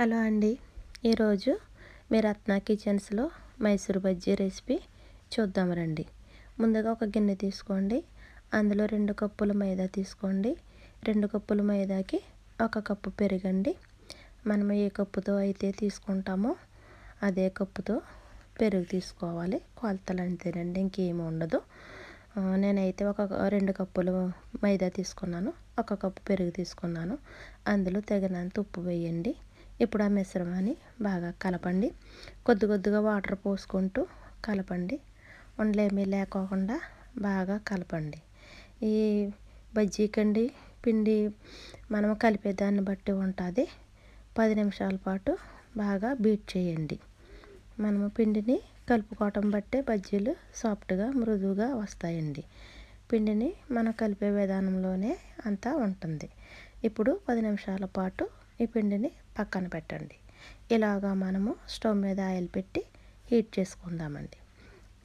Hello అండి. ఈరోజు మీ రత్న కిచెన్స్లో మైసూర్ బజ్జీ రెసిపీ చూద్దాం రండి. ముందుగా ఒక గిన్నె తీసుకోండి. అందులో రెండు కప్పులు మైదా తీసుకోండి. రెండు కప్పుల మైదాకి ఒక కప్పు పెరగండి. మనం ఏ కప్పుతో అయితే తీసుకుంటామో అదే కప్పుతో పెరుగు తీసుకోవాలి. కొలతలు అంతేనండి ఇంకేమి ఉండదు. నేనైతే ఒక రెండు కప్పులు మైదా తీసుకున్నాను. ఒక కప్పు పెరుగు తీసుకున్నాను. అందులో తగినంత ఉప్పు వేయండి. ఇప్పుడు ఆ మిశ్రమాన్ని బాగా కలపండి. కొద్ది కొద్దిగా వాటర్ పోసుకుంటూ కలపండి. ఉండలేమీ లేకోకుండా బాగా కలపండి. ఈ బజ్జీ కండి పిండి మనం కలిపే దాన్ని బట్టి ఉంటుంది. పది నిమిషాల పాటు బాగా బీట్ చేయండి. మనము పిండిని కలుపుకోవటం బట్టే బజ్జీలు సాఫ్ట్గా మృదువుగా వస్తాయండి. పిండిని మనం కలిపే విధానంలోనే అంతా ఉంటుంది. ఇప్పుడు పది నిమిషాల పాటు ఈ పిండిని పక్కన పెట్టండి. ఇలాగా మనము స్టవ్ మీద ఆయిల్ పెట్టి హీట్ చేసుకుందామండి.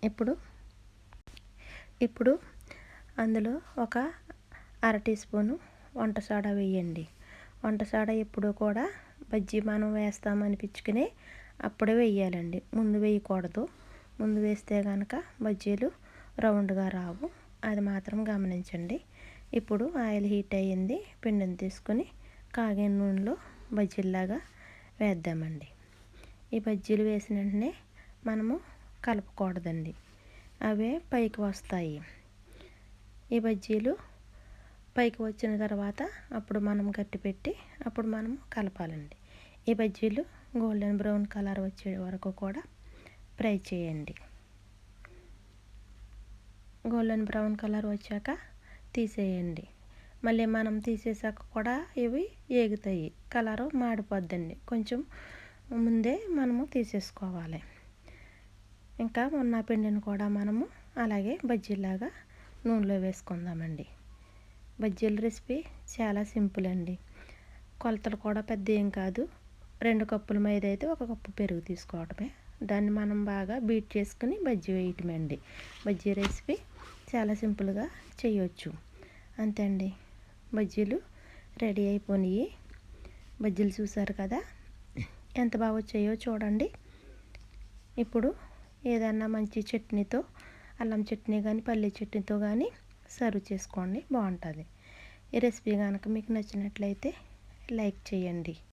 ఇప్పుడు ఇప్పుడు అందులో ఒక అర టీ స్పూను వంట సోడా వేయండి. వంట సోడా ఎప్పుడు కూడా బజ్జీ మనం వేస్తామనిపించుకుని అప్పుడే వేయాలండి. ముందు వేయకూడదు. ముందు వేస్తే కనుక బజ్జీలు రౌండ్గా రావు. అది మాత్రం గమనించండి. ఇప్పుడు ఆయిల్ హీట్ అయ్యింది. పిండిని తీసుకొని కాగే నూనెలో బజ్జీల్లాగా వేద్దామండి. ఈ బజ్జీలు వేసిన వెంటనే మనము కలపకూడదండి. అవే పైకి వస్తాయి. ఈ బజ్జీలు పైకి వచ్చిన తర్వాత అప్పుడు మనం గట్టి పెట్టి అప్పుడు మనం కలపాలండి. ఈ బజ్జీలు గోల్డెన్ బ్రౌన్ కలర్ వచ్చే వరకు కూడా ఫ్రై చేయండి. గోల్డెన్ బ్రౌన్ కలర్ వచ్చాక తీసేయండి. మళ్ళీ మనం తీసేసాక కూడా ఇవి ఏగుతాయి. కలరు మాడిపోద్దండి. కొంచెం ముందే మనము తీసేసుకోవాలి. ఇంకా ఉన్న పిండిని కూడా మనము అలాగే బజ్జీలాగా నూనెలో వేసుకుందామండి. బజ్జీల రెసిపీ చాలా సింపుల్ అండి. కొలతలు కూడా పెద్ద ఏం కాదు. రెండు కప్పుల మీద అయితే ఒక కప్పు పెరుగు తీసుకోవడమే దాన్ని మనం బాగా బీట్ చేసుకుని బజ్జీ వేయటమే అండి. బజ్జీ రెసిపీ చాలా సింపుల్గా చేయొచ్చు. అంతే అండి. బజ్జీలు రెడీ అయిపోయినాయి బజ్జీలు చూసారు కదా? ఎంత బాగా వచ్చాయో చూడండి. ఇప్పుడు ఏదన్నా మంచి చట్నీతో అల్లం చట్నీ కానీ పల్లె చట్నీతో కానీ సర్వ్ చేసుకోండి. బాగుంటుంది. ఈ రెసిపీ కనుక మీకు నచ్చినట్లయితే లైక్ చేయండి.